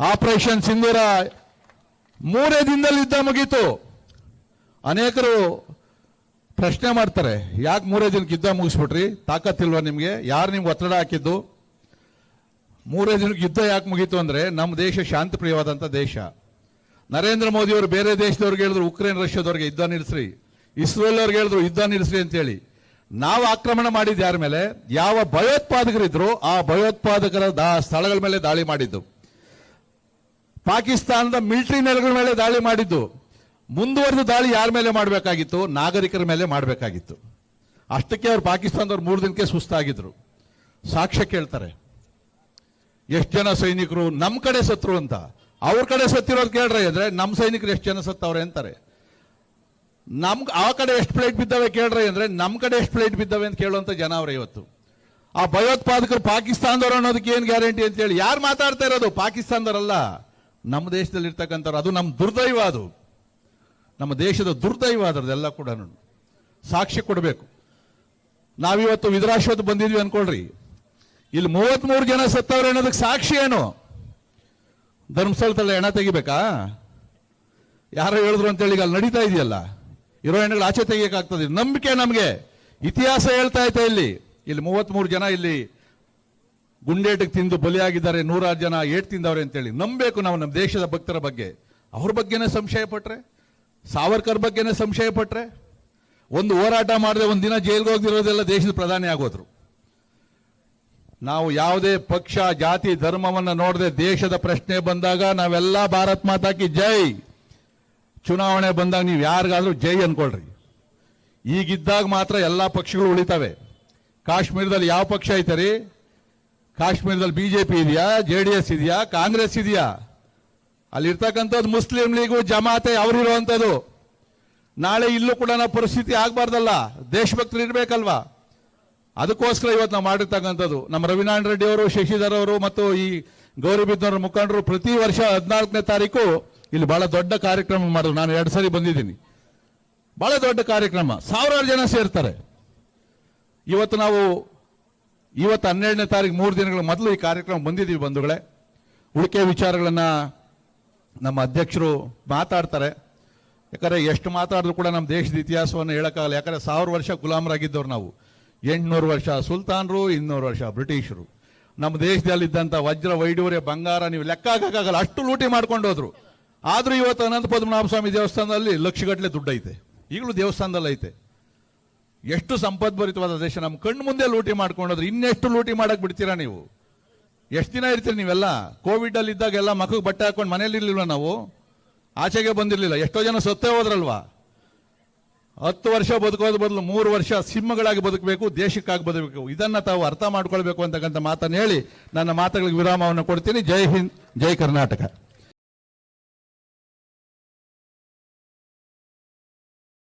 Operation ಸಿಂಧೂರ ಮೂರೇ ದಿನದಲ್ಲಿ ಯುದ್ಧ ಮುಗೀತು. ಅನೇಕರು ಪ್ರಶ್ನೆ ಮಾಡ್ತಾರೆ, ಯಾಕೆ ಮೂರೇ ದಿನಕ್ಕೆ ಯುದ್ಧ ಮುಗಿಸ್ಬಿಟ್ರಿ? ತಾಕತ್ತಿಲ್ವಾ ನಿಮಗೆ? ಯಾರು ನಿಮ್ಗೆ ಒತ್ತಡ ಹಾಕಿದ್ದು? ಮೂರೇ ದಿನಕ್ಕೆ ಯುದ್ಧ ಯಾಕೆ ಮುಗೀತು ಅಂದರೆ ನಮ್ಮ ದೇಶ ಶಾಂತಿಪ್ರಿಯವಾದಂಥ ದೇಶ. ನರೇಂದ್ರ ಮೋದಿ ಅವರು ಬೇರೆ ದೇಶದವ್ರಿಗೆ ಹೇಳಿದ್ರು, ಉಕ್ರೇನ್, ರಷ್ಯಾದವ್ರಿಗೆ ಯುದ್ಧ ನಿಲ್ಲಿಸ್ರಿ ಇಸ್ರೇಲ್ ಅವ್ರಿಗೆ ಹೇಳಿದ್ರು, ಯುದ್ಧ ನಿಲ್ಲಿಸ್ರಿ ಅಂತೇಳಿ ನಾವು ಆಕ್ರಮಣ ಮಾಡಿದ್ದು ಯಾರ ಮೇಲೆ? ಯಾವ ಭಯೋತ್ಪಾದಕರಿದ್ರು ಆ ಭಯೋತ್ಪಾದಕರ ದಾ- ಸ್ಥಳಗಳ ಮೇಲೆ ದಾಳಿ ಮಾಡಿದ್ದು. ಪಾಕಿಸ್ತಾನದ ಮಿಲಿಟರಿ ನೆಲೆಗಳ ಮೇಲೆ ದಾಳಿ ಮಾಡಿದ್ದು. ಮುಂದುವರೆದ ದಾಳಿ ಯಾರ ಮೇಲೆ ಮಾಡಬೇಕಾಗಿತ್ತು? ನಾಗರಿಕರ ಮೇಲೆ ಮಾಡಬೇಕಾಗಿತ್ತು. ಅಷ್ಟಕ್ಕೆ ಅವ್ರು ಪಾಕಿಸ್ತಾನದವ್ರು ಮೂರು ದಿನಕ್ಕೆ ಸುಸ್ತಾಗಿದ್ರು. ಸಾಕ್ಷ್ಯ ಕೇಳ್ತಾರೆ. ಎಷ್ಟು ಜನ ಸೈನಿಕರು? ನಮ್ಮ ಕಡೆ ಸತ್ರು ಅಂತ. ಅವ್ರ ಕಡೆ ಸತ್ತಿರೋದು ಕೇಳ್ರೆ. ಅಂದ್ರೆ ನಮ್ಮ ಸೈನಿಕರು ಎಷ್ಟು ಜನ ಸತ್ತವ್ರೆ ಅಂತಾರೆ. ನಮ್, ಆ ಕಡೆ ಎಷ್ಟು ಪ್ಲೇಟ್ ಬಿದ್ದಾವೆ ಕೇಳ್ರೆ. ಅಂದ್ರೆ ನಮ್ಮ ಕಡೆ ಎಷ್ಟು ಪ್ಲೇಟ್ ಬಿದ್ದಾವೆ ಅಂತ ಕೇಳುವಂಥ ಜನ ಅವರು ಇವತ್ತು. ಆ ಭಯೋತ್ಪಾದಕರು ಪಾಕಿಸ್ತಾನದವ್ರು ಅನ್ನೋದಕ್ಕೆ ಏನು ಗ್ಯಾರಂಟಿ ಅಂತೇಳಿ ಯಾರು ಮಾತಾಡ್ತಾ ಇರೋದು? ಪಾಕಿಸ್ತಾನದವರಲ್ಲ. ನಮ್ಮ ದೇಶದಲ್ಲಿ ಇರ್ತಕ್ಕಂಥವ್ರು ಅದು ನಮ್ಮ ದುರ್ದೈವ ಅದು ನಮ್ಮ ದೇಶದ ದುರ್ದೈವ ಅದರದೆಲ್ಲ ಕೂಡ ಸಾಕ್ಷಿ ಕೊಡಬೇಕು. ನಾವಿವತ್ತು ವಿದ್ರಾಶ್ವತ್ ಬಂದಿದ್ವಿ ಅನ್ಕೊಳ್ರಿ. ಇಲ್ಲಿ ಮೂವತ್ಮೂರು ಜನ ಸತ್ತವ್ರೆ ಅನ್ನೋದಕ್ಕೆ ಸಾಕ್ಷಿ ಏನು? ಧರ್ಮಸ್ಥಳದಲ್ಲಿ ಎಣ ತೆಗಿಬೇಕಾ? ಯಾರೋ ಹೇಳಿದ್ರು ಅಂತೇಳಿ ಅಲ್ಲಿ ನಡೀತಾ ಇದೆಯಲ್ಲ. ಇರೋ ಹೆಣ್ಣುಗಳು ಆಚೆ ತೆಗಿಯಕ್ಕಾಗ್ತದೆ. ನಂಬಿಕೆ ನಮಗೆ. ಇತಿಹಾಸ ಹೇಳ್ತಾ ಐತೆ ಇಲ್ಲಿ. ಇಲ್ಲಿ ಮೂವತ್ಮೂರು ಜನ ಇಲ್ಲಿ ಗುಂಡೇಟಿಗೆ ತಿಂದು ಬಲಿಯಾಗಿದ್ದಾರೆ, ನೂರಾರು ಜನ ಏಟ್ ತಿಂದವ್ರೆ ಅಂತೇಳಿ ನಂಬಬೇಕು ನಾವು ನಮ್ಮ ದೇಶದ ಭಕ್ತರ ಬಗ್ಗೆ. ಅವ್ರ ಬಗ್ಗೆನೇ ಸಂಶಯ ಪಟ್ರೆ? ಸಾವರ್ಕರ್ ಬಗ್ಗೆನೇ ಸಂಶಯ ಪಟ್ರೆ? ಒಂದು ಹೋರಾಟ ಮಾಡದೆ ಒಂದು ದಿನ ಜೈಲ್ಗೆ ಹೋಗಿರೋದೆಲ್ಲ ದೇಶದ ಪ್ರಧಾನಿ ಆಗೋದ್ರು. ನಾವು ಯಾವುದೇ ಪಕ್ಷ, ಜಾತಿ, ಧರ್ಮವನ್ನ ನೋಡದೆ ದೇಶದ ಪ್ರಶ್ನೆ ಬಂದಾಗ ನಾವೆಲ್ಲ ಭಾರತ್ ಮಾತಾಕಿ ಜೈ. ಚುನಾವಣೆ ಬಂದಾಗ ನೀವು ಯಾರಿಗಾದ್ರೂ ಜೈ ಅನ್ಕೊಳ್ರಿ. ಈಗಿದ್ದಾಗ ಮಾತ್ರ ಎಲ್ಲಾ ಪಕ್ಷಗಳು ಉಳಿತವೆ. ಕಾಶ್ಮೀರದಲ್ಲಿ ಯಾವ ಪಕ್ಷ ಐತೆ ರೀ? ಕಾಶ್ಮೀರದಲ್ಲಿ ಬಿಜೆಪಿ ಇದೆಯಾ? ಜೆ ಡಿ ಎಸ್ ಇದೆಯಾ? ಕಾಂಗ್ರೆಸ್ ಇದೆಯಾ? ಅಲ್ಲಿರ್ತಕ್ಕಂಥದ್ದು ಮುಸ್ಲಿಂ ಲೀಗು, ಜಮಾತೆ ಅವರಿರುವಂಥದ್ದು ನಾಳೆ ಇಲ್ಲೂ ಕೂಡ ನಾವು ಪರಿಸ್ಥಿತಿ ಆಗಬಾರ್ದಲ್ಲ. ದೇಶಭಕ್ತರು ಇರಬೇಕಲ್ವಾ? ಅದಕ್ಕೋಸ್ಕರ ಇವತ್ತು ನಾವು ಮಾಡಿರ್ತಕ್ಕಂಥದ್ದು. ನಮ್ಮ ರವಿನಾರಾಯಣ ರೆಡ್ಡಿ ಅವರು, ಶಶಿಧರ್ ಅವರು ಮತ್ತು ಈ ಗೌರಿಬಿದ್ದವರ ಮುಖಂಡರು ಪ್ರತಿ ವರ್ಷ ಹದಿನಾಲ್ಕನೇ ತಾರೀಕು ಇಲ್ಲಿ ಬಹಳ ದೊಡ್ಡ ಕಾರ್ಯಕ್ರಮ ಮಾಡಿದ್ರು. ನಾನು ಎರಡು ಸಾರಿ ಬಂದಿದ್ದೀನಿ. ಬಹಳ ದೊಡ್ಡ ಕಾರ್ಯಕ್ರಮ. ಸಾವಿರಾರು ಜನ ಸೇರ್ತಾರೆ. ಇವತ್ತು ನಾವು ಇವತ್ತು ಹನ್ನೆರಡನೇ ತಾರೀಕು ಮೂರು ದಿನಗಳ ಮೊದಲು ಈ ಕಾರ್ಯಕ್ರಮ ಬಂದಿದ್ದೀವಿ ಬಂಧುಗಳೇ. ಉಳಿಕೆ ವಿಚಾರಗಳನ್ನು ನಮ್ಮ ಅಧ್ಯಕ್ಷರು ಮಾತಾಡ್ತಾರೆ. ಯಾಕಂದರೆ ಎಷ್ಟು ಮಾತಾಡಿದ್ರು ಕೂಡ ನಮ್ಮ ದೇಶದ ಇತಿಹಾಸವನ್ನು ಹೇಳೋಕ್ಕಾಗಲ್ಲ. ಯಾಕಂದರೆ ಸಾವಿರ ವರ್ಷ ಗುಲಾಮರಾಗಿದ್ದವ್ರು ನಾವು. ಎಂಟುನೂರು ವರ್ಷ ಸುಲ್ತಾನರು, ಇನ್ನೂರು ವರ್ಷ ಬ್ರಿಟಿಷರು. ನಮ್ಮ ದೇಶದಲ್ಲಿದ್ದಂಥ ವಜ್ರ ವೈಡೂರ್ಯ ಬಂಗಾರ ನೀವು ಲೆಕ್ಕ ಹಾಕೋಕ್ಕಾಗಲ್ಲ. ಅಷ್ಟು ಲೂಟಿ ಮಾಡ್ಕೊಂಡು ಹೋದ್ರು. ಆದರೂ ಇವತ್ತು ಅನಂತ ಪದ್ಮನಾಭ ಸ್ವಾಮಿ ದೇವಸ್ಥಾನದಲ್ಲಿ ಲಕ್ಷಗಟ್ಟಲೆ ದುಡ್ಡೈತೆ. ಈಗಲೂ ದೇವಸ್ಥಾನದಲ್ಲಿ ಐತೆ ಎಷ್ಟು ಸಂಪದ್ಭರಿತವಾದ ದೇಶ. ನಮ್ಮ ಕಣ್ಣು ಮುಂದೆ ಲೂಟಿ ಮಾಡ್ಕೊಂಡೋದ್ರೆ ಇನ್ನೆಷ್ಟು ಲೂಟಿ ಮಾಡಕ್ ಬಿಡ್ತೀರಾ ನೀವು? ಎಷ್ಟು ದಿನ ಇರ್ತೀರಿ ನೀವೆಲ್ಲ? ಕೋವಿಡ್ ಅಲ್ಲಿ ಇದ್ದಾಗ ಎಲ್ಲ ಮಕ್ಕಳಿಗೆ ಬಟ್ಟೆ ಹಾಕೊಂಡು ಮನೇಲಿ ಇರ್ಲಿಲ್ವ ನಾವು? ಆಚೆಗೆ ಬಂದಿರಲಿಲ್ಲ. ಎಷ್ಟೋ ಜನ ಸತ್ತೇ ಹೋದ್ರಲ್ವಾ? ಹತ್ತು ವರ್ಷ ಬದುಕೋದ್ ಬದಲು ಮೂರು ವರ್ಷ ಸಿಂಹಗಳಾಗಿ ಬದುಕಬೇಕು, ದೇಶಕ್ಕಾಗಿ ಬದುಕಬೇಕು. ಇದನ್ನ ತಾವು ಅರ್ಥ ಮಾಡ್ಕೊಳ್ಬೇಕು ಅಂತಕ್ಕಂಥ ಮಾತನ್ನು ಹೇಳಿ ನನ್ನ ಮಾತುಗಳಿಗೆ ವಿರಾಮವನ್ನು ಕೊಡ್ತೀನಿ. ಜೈ ಹಿಂದ್, ಜೈ ಕರ್ನಾಟಕ.